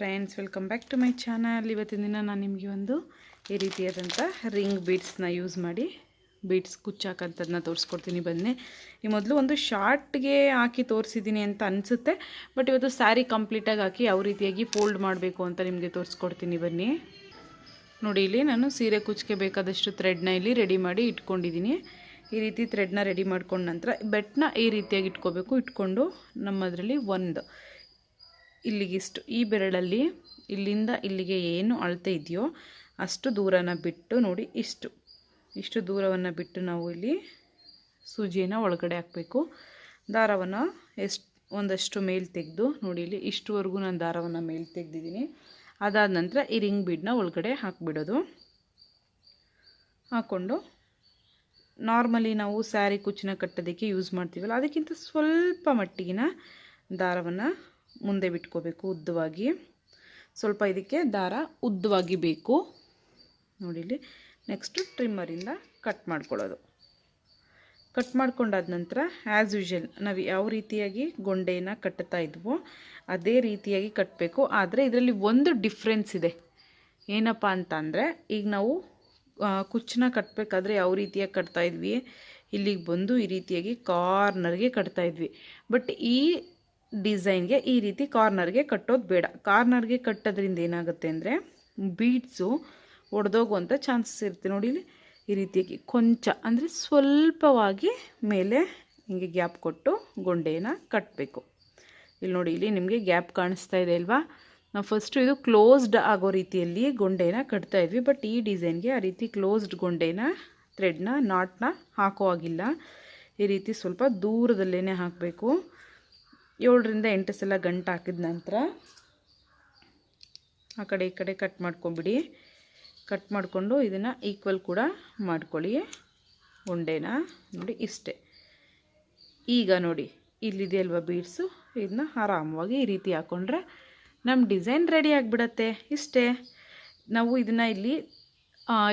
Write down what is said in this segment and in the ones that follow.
Friends welcome back to my channel ಇವತ್ತಿನ ದಿನ ನಾನು ನಿಮಗೆ ಒಂದು ಈ ರೀತಿಯಾದಂಥ ರಿಂಗ್ ಬೀಡ್ಸ್ನ ಯೂಸ್ ಮಾಡಿ ಬೀಡ್ಸ್ ಕುಚ್ಚಾಕಂಥದ್ದನ್ನ ತೋರಿಸ್ಕೊಡ್ತೀನಿ ಬನ್ನಿ. ಈ ಮೊದಲು ಒಂದು ಶಾರ್ಟ್ಗೆ ಹಾಕಿ ತೋರಿಸಿದ್ದೀನಿ ಅಂತ ಅನಿಸುತ್ತೆ ಬಟ್ ಇವತ್ತು ಸ್ಯಾರಿ ಕಂಪ್ಲೀಟಾಗಿ ಹಾಕಿ ಯಾವ ರೀತಿಯಾಗಿ ಫೋಲ್ಡ್ ಮಾಡಬೇಕು ಅಂತ ನಿಮಗೆ ತೋರಿಸ್ಕೊಡ್ತೀನಿ ಬನ್ನಿ. ನೋಡಿ, ಇಲ್ಲಿ ನಾನು ಸೀರೆ ಕುಚ್ಚಿಗೆ ಬೇಕಾದಷ್ಟು ಥ್ರೆಡ್ನ ಇಲ್ಲಿ ರೆಡಿ ಮಾಡಿ ಇಟ್ಕೊಂಡಿದ್ದೀನಿ ಈ ರೀತಿ ಥ್ರೆಡ್ನ ರೆಡಿ ಮಾಡ್ಕೊಂಡ ನಂತರ ಬೆಟ್ಟನ್ನ ಈ ರೀತಿಯಾಗಿ ಇಟ್ಕೋಬೇಕು. ಇಟ್ಕೊಂಡು ನಮ್ಮದರಲ್ಲಿ ಒಂದು. ಇಲ್ಲಿಗಿಷ್ಟು ಈ ಬೆರಳಲ್ಲಿ ಇಲ್ಲಿಂದ ಇಲ್ಲಿಗೆ ಏನು ಅಳತೆ ಇದೆಯೋ ಅಷ್ಟು ದೂರನ ಬಿಟ್ಟು ನೋಡಿ ಇಷ್ಟು. ಇಷ್ಟು ದೂರವನ್ನು ಬಿಟ್ಟು ನಾವು ಇಲ್ಲಿ ಸೂಜಿಯನ್ನು ಒಳಗಡೆ ಹಾಕಬೇಕು. ದಾರವನ್ನು ಎಷ್ಟು, ಒಂದಷ್ಟು ಮೇಲ್ ತೆಗೆದು ನೋಡಿ ಇಲ್ಲಿ ಇಷ್ಟುವರೆಗೂ ನಾನು ದಾರವನ್ನು ಮೇಲ್ ತೆಗೆದಿದ್ದೀನಿ. ಅದಾದ ನಂತರ ಈ ರಿಂಗ್ ಬೀಡನ್ನ ಒಳಗಡೆ ಹಾಕಿಬಿಡೋದು. ಹಾಕ್ಕೊಂಡು ನಾರ್ಮಲಿ ನಾವು ಸ್ಯಾರಿ ಕುಚ್ಚಿನ ಕಟ್ಟೋದಕ್ಕೆ ಯೂಸ್ ಮಾಡ್ತೀವಲ್ಲ, ಅದಕ್ಕಿಂತ ಸ್ವಲ್ಪ ಮಟ್ಟಿಗಿನ ದಾರವನ್ನು ಮುಂದೆ ಬಿಟ್ಕೋಬೇಕು ಉದ್ದವಾಗಿ. ಸ್ವಲ್ಪ ಇದಕ್ಕೆ ದಾರ ಉದ್ದವಾಗಿ ಬೇಕು. ನೋಡಿಲಿ ನೆಕ್ಸ್ಟು ಟ್ರಿಮ್ಮರಿಂದ ಕಟ್ ಮಾಡ್ಕೊಳ್ಳೋದು. ಕಟ್ ಮಾಡ್ಕೊಂಡಾದ ನಂತರ ಆ್ಯಸ್ ಯೂಶಲ್ ನಾವು ಯಾವ ರೀತಿಯಾಗಿ ಗೊಂಡೆಯನ್ನು ಕಟ್ತಾ ಇದ್ವೋ ಅದೇ ರೀತಿಯಾಗಿ ಕಟ್ಟಬೇಕು ಆದರೆ ಇದರಲ್ಲಿ ಒಂದು ಡಿಫ್ರೆನ್ಸ್ ಇದೆ. ಏನಪ್ಪ ಅಂತ ಅಂದರೆ ಈಗ ನಾವು ಕುಚ್ಚನ್ನ ಕಟ್ಟಬೇಕಾದ್ರೆ ಯಾವ ರೀತಿಯಾಗಿ ಕಟ್ತಾ ಇದ್ವಿ? ಇಲ್ಲಿಗೆ ಬಂದು ಈ ರೀತಿಯಾಗಿ ಕಾರ್ನರ್ಗೆ ಕಟ್ತಾ ಇದ್ವಿ. ಬಟ್ ಈ ಡಿಸೈನ್ಗೆ ಈ ರೀತಿ ಕಾರ್ನರ್ಗೆ ಕಟ್ಟೋದು ಬೇಡ. ಕಾರ್ನರ್ಗೆ ಕಟ್ಟೋದ್ರಿಂದ ಏನಾಗುತ್ತೆ ಅಂದರೆ ಬೀಡ್ಸು ಒಡೆದೋಗುವಂಥ ಚಾನ್ಸಸ್ ಇರುತ್ತೆ. ನೋಡಿ ಇಲ್ಲಿ ಈ ರೀತಿಯಾಗಿ ಕೊಂಚ ಅಂದರೆ ಸ್ವಲ್ಪವಾಗಿ ಮೇಲೆ ಹಿಂಗೆ ಗ್ಯಾಪ್ ಕೊಟ್ಟು ಗೊಂಡೆನ ಕಟ್ಟಬೇಕು ಇಲ್ಲಿ ನೋಡಿ, ಇಲ್ಲಿ ನಿಮಗೆ ಗ್ಯಾಪ್ ಕಾಣಿಸ್ತಾ ಇದೆ ಅಲ್ವಾ? ನಾವು ಫಸ್ಟು ಇದು ಕ್ಲೋಸ್ಡ್ ಆಗೋ ರೀತಿಯಲ್ಲಿ ಗೊಂಡೆನ ಕಟ್ತಾ ಇದ್ವಿ. ಬಟ್ ಈ ಡಿಸೈನ್ಗೆ ಆ ರೀತಿ ಕ್ಲೋಸ್ಡ್ ಗೊಂಡೆನ ಥ್ರೆಡ್ನ ನಾಟ್ನ ಹಾಕೋ ಆಗಿಲ್ಲ ಈ ರೀತಿ ಸ್ವಲ್ಪ ದೂರದಲ್ಲೇ ಹಾಕಬೇಕು. ಏಳರಿಂದ ಎಂಟು ಸಲ ಗಂಟು ಹಾಕಿದ ನಂತರ ಆ ಕಡೆ ಈ ಕಡೆ ಕಟ್ ಮಾಡ್ಕೊಂಬಿಡಿ. ಕಟ್ ಮಾಡಿಕೊಂಡು ಇದನ್ನು ಈಕ್ವಲ್ ಕೂಡ ಮಾಡ್ಕೊಳ್ಳಿ. ಉಂಡೆನ ನೋಡಿ ಇಷ್ಟೇ. ಈಗ ನೋಡಿ, ಇಲ್ಲಿದೆಯಲ್ವ ಬೀಡ್ಸು ಇದನ್ನ ಆರಾಮವಾಗಿ ಈ ರೀತಿ ಹಾಕ್ಕೊಂಡ್ರೆ ನಮ್ಮ ಡಿಸೈನ್ ರೆಡಿ ಆಗಿಬಿಡತ್ತೆ. ಇಷ್ಟೇ. ನಾವು ಇದನ್ನು ಇಲ್ಲಿ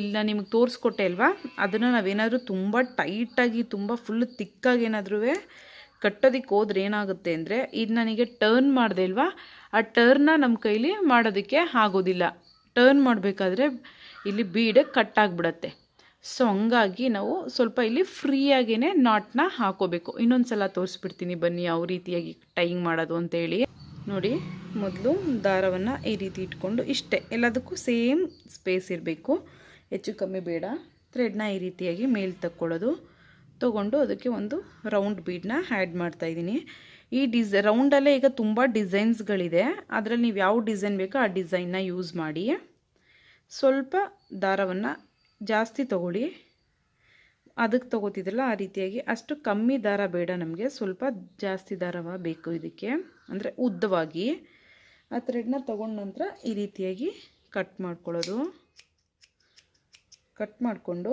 ಇಲ್ಲ ನಿಮಗೆ ತೋರಿಸ್ಕೊಟ್ಟೆ ಅಲ್ವಾ? ಅದನ್ನು ನಾವೇನಾದರೂ ತುಂಬ ಟೈಟಾಗಿ ತುಂಬ ಫುಲ್ ತಿಕ್ಕಾಗಿ ಏನಾದ್ರೂ ಕಟ್ಟೋದಕ್ಕೆ ಹೋದ್ರೆ ಏನಾಗುತ್ತೆ ಅಂದರೆ, ಇದು ನನಗೆ ಟರ್ನ್ ಮಾಡಿದೆ ಅಲ್ವಾ? ಆ ಟರ್ನ ನಮ್ಮ ಕೈಲಿ ಮಾಡೋದಕ್ಕೆ ಆಗೋದಿಲ್ಲ. ಟರ್ನ್ ಮಾಡಬೇಕಾದ್ರೆ ಇಲ್ಲಿ ಬೀಡ್ ಕಟ್ಟಾಗ್ಬಿಡತ್ತೆ. ಸೊ ಹಂಗಾಗಿ ನಾವು ಸ್ವಲ್ಪ ಇಲ್ಲಿ ಫ್ರೀಯಾಗೇ ನಾಟ್ನ ಹಾಕೋಬೇಕು. ಇನ್ನೊಂದು ಸಲ ತೋರಿಸ್ಬಿಡ್ತೀನಿ ಬನ್ನಿ ಯಾವ ರೀತಿಯಾಗಿ ಟೈಯಿಂಗ್ ಮಾಡೋದು ಅಂತೇಳಿ. ನೋಡಿ, ಮೊದಲು ದಾರವನ್ನು ಈ ರೀತಿ ಇಟ್ಕೊಂಡು ಇಷ್ಟೇ. ಎಲ್ಲದಕ್ಕೂ ಸೇಮ್ ಸ್ಪೇಸ್ ಇರಬೇಕು. ಹೆಚ್ಚು ಕಮ್ಮಿ ಬೇಡ. ಥ್ರೆಡ್ನ ಈ ರೀತಿಯಾಗಿ ಮೇಲೆ ತಕ್ಕೊಳ್ಳೋದು. ತೊಗೊಂಡು ಅದಕ್ಕೆ ಒಂದು ರೌಂಡ್ ಬೀಡನ್ನ ಆ್ಯಡ್ ಮಾಡ್ತಾಯಿದ್ದೀನಿ ಈ ಡಿಸ್ ರೌಂಡಲ್ಲೇ ಈಗ ತುಂಬ ಡಿಸೈನ್ಸ್ಗಳಿದೆ ಅದರಲ್ಲಿ ನೀವು ಯಾವ ಡಿಸೈನ್ ಬೇಕೋ ಆ ಡಿಸೈನ್ನ ಯೂಸ್ ಮಾಡಿ. ಸ್ವಲ್ಪ ದಾರವನ್ನು ಜಾಸ್ತಿ ತಗೊಳ್ಳಿ. ಅದಕ್ಕೆ ತೊಗೋತಿದ್ರಲ್ಲ ಆ ರೀತಿಯಾಗಿ ಅಷ್ಟು ಕಮ್ಮಿ ದಾರ ಬೇಡ ನಮಗೆ. ಸ್ವಲ್ಪ ಜಾಸ್ತಿ ದಾರವ ಬೇಕು ಇದಕ್ಕೆ. ಅಂದರೆ ಉದ್ದವಾಗಿ. ಆ ಥ್ರೆಡ್ನ ತೊಗೊಂಡ ನಂತರ ಈ ರೀತಿಯಾಗಿ ಕಟ್ ಮಾಡ್ಕೊಳ್ಳೋದು. ಕಟ್ ಮಾಡಿಕೊಂಡು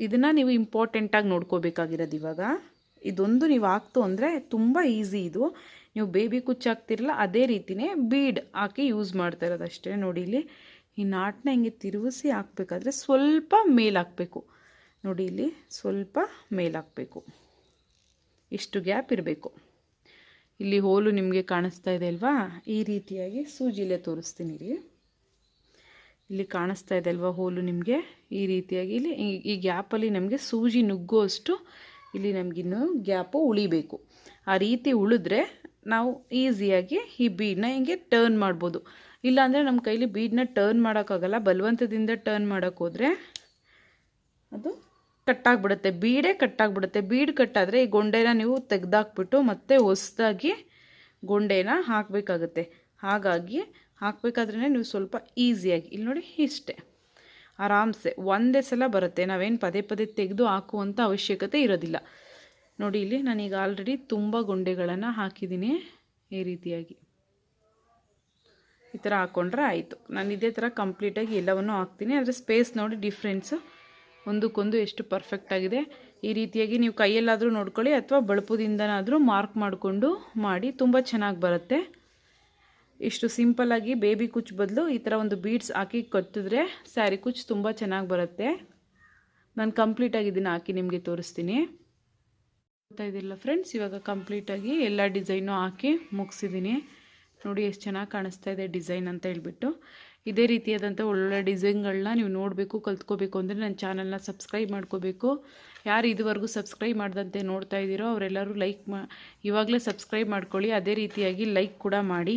ಇದನ್ನು ನೀವು ಇಂಪಾರ್ಟೆಂಟಾಗಿ ನೋಡ್ಕೋಬೇಕಾಗಿರೋದು ಇವಾಗ. ಇದೊಂದು ನೀವು ಹಾಕ್ತು ಅಂದರೆ ತುಂಬ ಈಸಿ ಇದು. ನೀವು ಬೇಬಿ ಕುಚ್ಚಾಕ್ತಿರಲ್ಲ ಅದೇ ರೀತಿಯೇ ಬೀಡ್ ಹಾಕಿ ಯೂಸ್ ಮಾಡ್ತಾ ಇರೋದು ಅಷ್ಟೇ ನೋಡಿ ಇಲ್ಲಿ. ಈ ನಾಟನ್ನ ಹಿಂಗೆ ತಿರುಗಿಸಿ ಹಾಕ್ಬೇಕಾದ್ರೆ ಸ್ವಲ್ಪ ಮೇಲ್ ಹಾಕಬೇಕು. ನೋಡಿ ಇಲ್ಲಿ ಸ್ವಲ್ಪ ಮೇಲ್ ಹಾಕಬೇಕು. ಇಷ್ಟು ಗ್ಯಾಪ್ ಇರಬೇಕು. ಇಲ್ಲಿ ಹೋಲು ನಿಮಗೆ ಕಾಣಿಸ್ತಾ ಇದೆ ಅಲ್ವಾ? ಈ ರೀತಿಯಾಗಿ ಸೂಜಿಲೆ ತೋರಿಸ್ತೀನಿ ರೀ ಇಲ್ಲಿ ಕಾಣಿಸ್ತಾ ಇದೆ ಅಲ್ವಾ ಹೋಲು ನಿಮಗೆ? ಈ ರೀತಿಯಾಗಿ ಇಲ್ಲಿ ಈ ಗ್ಯಾಪಲ್ಲಿ ನಮಗೆ ಸೂಜಿ ನುಗ್ಗುವಷ್ಟು ಇಲ್ಲಿ ನಮಗಿನ್ನು ಗ್ಯಾಪು ಉಳಿಬೇಕು. ಆ ರೀತಿ ಉಳಿದ್ರೆ ನಾವು ಈಸಿಯಾಗಿ ಈ ಬೀಡನ್ನ ಹಿಂಗೆ ಟರ್ನ್ ಮಾಡ್ಬೋದು. ಇಲ್ಲಾಂದರೆ ನಮ್ಮ ಕೈಲಿ ಬೀಡನ್ನ ಟರ್ನ್ ಮಾಡೋಕ್ಕಾಗಲ್ಲ. ಬಲವಂತದಿಂದ ಟರ್ನ್ ಮಾಡೋಕ್ಕೋದ್ರೆ ಅದು ಕಟ್ಟಾಗ್ಬಿಡುತ್ತೆ. ಬೀಡೇ ಕಟ್ಟಾಗ್ಬಿಡುತ್ತೆ. ಬೀಡ್ ಕಟ್ಟಾದರೆ ಈ ಗೊಂಡೆನ ನೀವು ತೆಗೆದಾಕ್ಬಿಟ್ಟು ಮತ್ತೆ ಹೊಸದಾಗಿ ಗೊಂಡೆನ ಹಾಕಬೇಕಾಗುತ್ತೆ. ಹಾಗಾಗಿ ಹಾಕಬೇಕಾದ್ರೇ ನೀವು ಸ್ವಲ್ಪ ಈಸಿಯಾಗಿ, ಇಲ್ಲಿ ನೋಡಿ ಇಷ್ಟೇ. ಆರಾಮ್ಸೆ, ಒಂದೇ ಸಲ ಬರುತ್ತೆ, ನಾವೇನು ಪದೇ ಪದೇ ತೆಗೆದು ಹಾಕುವಂಥ ಅವಶ್ಯಕತೆ ಇರೋದಿಲ್ಲ. ನೋಡಿ, ಇಲ್ಲಿ ನಾನೀಗ ಆಲ್ರೆಡಿ ತುಂಬ ಗೊಂಡೆಗಳನ್ನು ಹಾಕಿದ್ದೀನಿ ಈ ರೀತಿಯಾಗಿ. ಈ ಥರ ಹಾಕ್ಕೊಂಡ್ರೆ ಆಯಿತು. ನಾನು ಇದೇ ಥರ ಕಂಪ್ಲೀಟಾಗಿ ಎಲ್ಲವನ್ನು ಹಾಕ್ತೀನಿ. ಆದರೆ ಸ್ಪೇಸ್ ನೋಡಿ ಡಿಫ್ರೆನ್ಸು ಒಂದಕ್ಕೊಂದು ಎಷ್ಟು ಪರ್ಫೆಕ್ಟಾಗಿದೆ ಈ ರೀತಿಯಾಗಿ ನೀವು ಕೈಯಲ್ಲಾದರೂ ನೋಡ್ಕೊಳ್ಳಿ, ಅಥವಾ ಬಳಪದಿಂದನಾದರೂ ಮಾರ್ಕ್ ಮಾಡಿಕೊಂಡು ಮಾಡಿ, ತುಂಬ ಚೆನ್ನಾಗಿ ಬರುತ್ತೆ. ಇಷ್ಟು ಸಿಂಪಲ್ಲಾಗಿ ಬೇಬಿ ಕುಚ್ ಬದಲು ಈ ಥರ ಒಂದು ಬೀಡ್ಸ್ ಹಾಕಿ ಕಟ್ಟಿದ್ರೆ ಸ್ಯಾರಿ ಕುಚ್ ತುಂಬ ಚೆನ್ನಾಗಿ ಬರುತ್ತೆ. ನಾನು ಕಂಪ್ಲೀಟಾಗಿ ಇದನ್ನು ಹಾಕಿ ನಿಮಗೆ ತೋರಿಸ್ತೀನಿ. ಗೊತ್ತಾ ಇದಿಲ್ಲ ಫ್ರೆಂಡ್ಸ್ ಇವಾಗ ಕಂಪ್ಲೀಟಾಗಿ ಎಲ್ಲ ಡಿಸೈನು ಹಾಕಿ ಮುಗಿಸಿದ್ದೀನಿ ನೋಡಿ ಎಷ್ಟು ಚೆನ್ನಾಗಿ ಕಾಣಿಸ್ತಾ ಇದೆ ಡಿಸೈನ್ ಅಂತ ಹೇಳ್ಬಿಟ್ಟು. ಇದೇ ರೀತಿಯಾದಂಥ ಒಳ್ಳೊಳ್ಳೆ ಡಿಸೈನ್ಗಳನ್ನ ನೀವು ನೋಡಬೇಕು, ಕಲ್ತ್ಕೋಬೇಕು ಅಂದರೆ ನನ್ನ ಚಾನಲ್ನ ಸಬ್ಸ್ಕ್ರೈಬ್ ಮಾಡ್ಕೋಬೇಕು. ಯಾರು ಇದುವರೆಗೂ ಸಬ್ಸ್ಕ್ರೈಬ್ ಮಾಡ್ದಂತೆ ನೋಡ್ತಾ ಇದ್ದೀರೋ ಅವರೆಲ್ಲರೂ ಲೈಕ್ ಮಾ ಇವಾಗಲೇ ಸಬ್ಸ್ಕ್ರೈಬ್ ಮಾಡ್ಕೊಳ್ಳಿ. ಅದೇ ರೀತಿಯಾಗಿ ಲೈಕ್ ಕೂಡ ಮಾಡಿ.